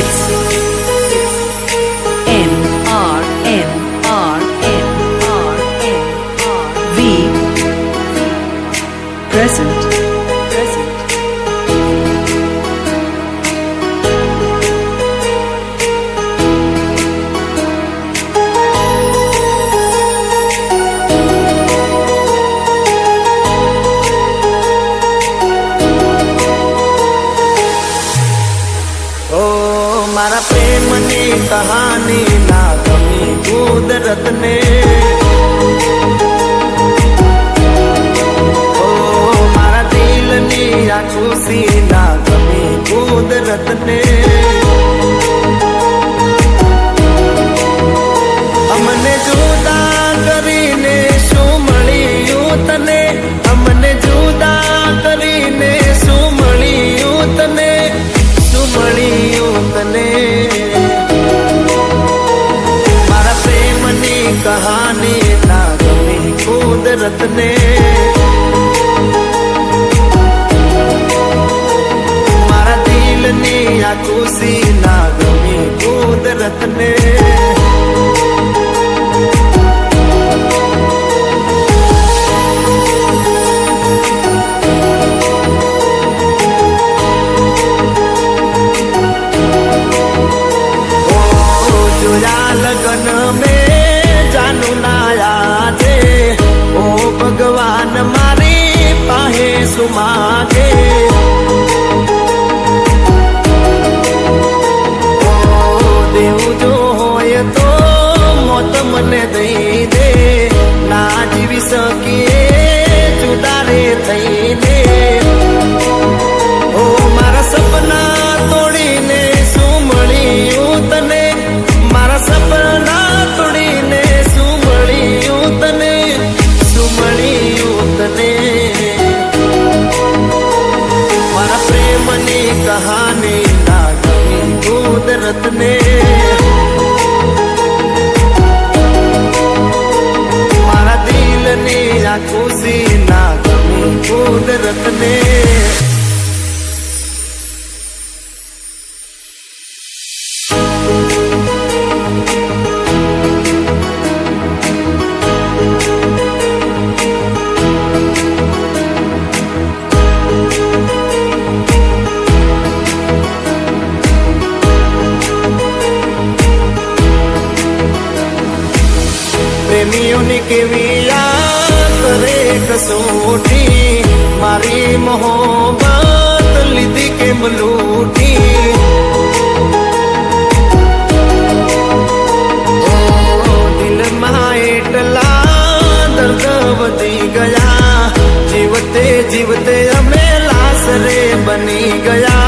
It's પ્રેમની કહાની ના કમી કુદરતને મારા દિલની આ ખુશી ના कहानी नागमी कुदरत ने मारा दिल ने आकुसी માન મારી પાહે સુમા Let the name. के करे मारी मोहब्बत लीदी के मलूठी दिल माए टला, दर्द बती गया, जीवते जीवते अमेला सरे बनी गया।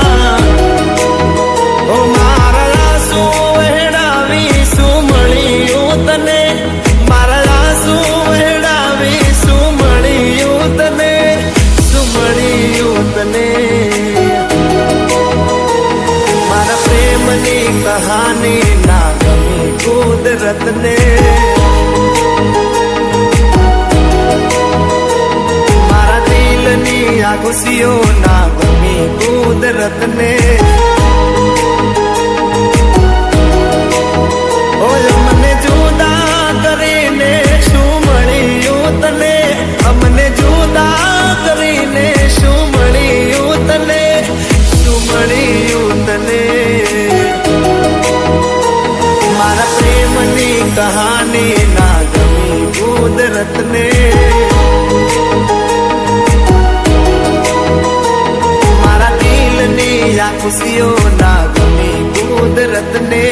રતને મારા દિલની આ ખુશીઓ ના ગમી કુદરતને. ભારતને મારા દિલની આ ખુશીઓ ના ગમે કુદરતને